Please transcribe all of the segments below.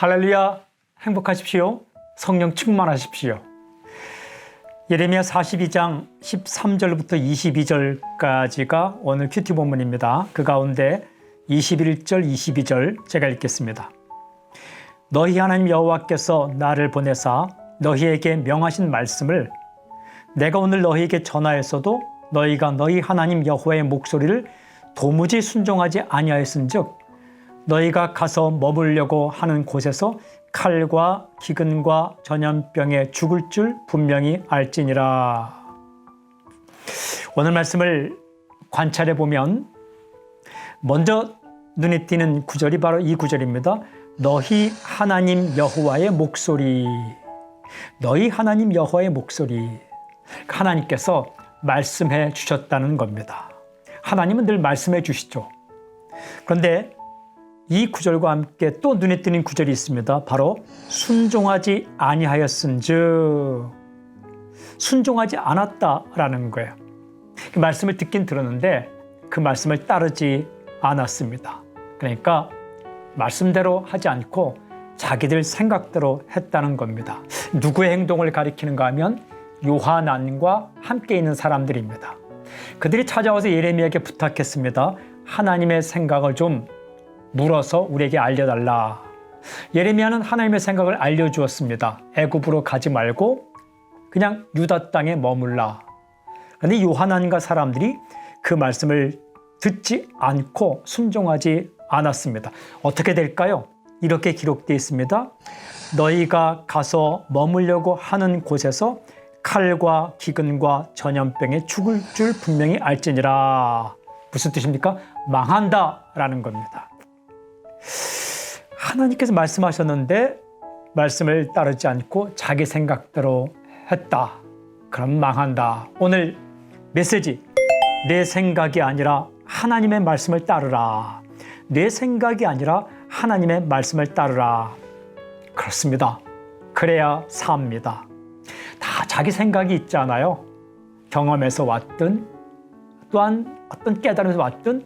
할렐루야 행복하십시오. 성령 충만하십시오. 예레미야 42장 13절부터 22절까지가 오늘 큐티 본문입니다. 그 가운데 21절, 22절 제가 읽겠습니다. 너희 하나님 여호와께서 나를 보내사 너희에게 명하신 말씀을 내가 오늘 너희에게 전하였어도 너희가 너희 하나님 여호와의 목소리를 도무지 순종하지 아니하였은즉 너희가 가서 머물려고 하는 곳에서 칼과 기근과 전염병에 죽을 줄 분명히 알지니라. 오늘 말씀을 관찰해 보면 먼저 눈에 띄는 구절이 바로 이 구절입니다. 너희 하나님 여호와의 목소리. 너희 하나님 여호와의 목소리. 하나님께서 말씀해 주셨다는 겁니다. 하나님은 늘 말씀해 주시죠. 그런데 이 구절과 함께 또 눈에 띄는 구절이 있습니다. 바로 순종하지 아니하였은즉 순종하지 않았다라는 거예요. 그 말씀을 듣긴 들었는데 그 말씀을 따르지 않았습니다. 그러니까 말씀대로 하지 않고 자기들 생각대로 했다는 겁니다. 누구의 행동을 가리키는가 하면 요한안과 함께 있는 사람들입니다. 그들이 찾아와서 예레미야에게 부탁했습니다. 하나님의 생각을 좀 물어서 우리에게 알려달라. 예레미야는 하나님의 생각을 알려주었습니다. 애굽으로 가지 말고 그냥 유다 땅에 머물라. 그런데 요한안과 사람들이 그 말씀을 듣지 않고 순종하지 않았습니다. 어떻게 될까요? 이렇게 기록되어 있습니다. 너희가 가서 머물려고 하는 곳에서 칼과 기근과 전염병에 죽을 줄 분명히 알지니라. 무슨 뜻입니까? 망한다 라는 겁니다. 하나님께서 말씀하셨는데 말씀을 따르지 않고 자기 생각대로 했다. 그럼 망한다. 오늘 메시지 내 생각이 아니라 하나님의 말씀을 따르라. 내 생각이 아니라 하나님의 말씀을 따르라. 그렇습니다. 그래야 삽니다. 다 자기 생각이 있잖아요. 경험에서 왔든 또한 어떤 깨달음에서 왔든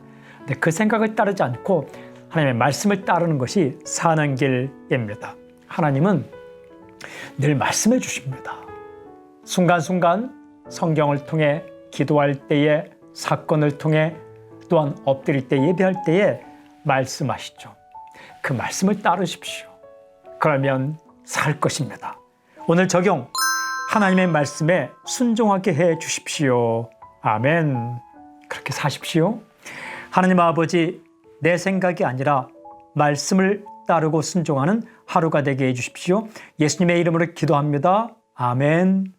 그 생각을 따르지 않고 하나님의 말씀을 따르는 것이 사는 길입니다. 하나님은 늘 말씀해 주십니다. 순간순간 성경을 통해 기도할 때에 사건을 통해 또한 엎드릴 때 예배할 때에 말씀하시죠. 그 말씀을 따르십시오. 그러면 살 것입니다. 오늘 적용 하나님의 말씀에 순종하게 해 주십시오. 아멘. 그렇게 사십시오. 하나님 아버지, 내 생각이 아니라 말씀을 따르고 순종하는 하루가 되게 해 주십시오. 예수님의 이름으로 기도합니다. 아멘.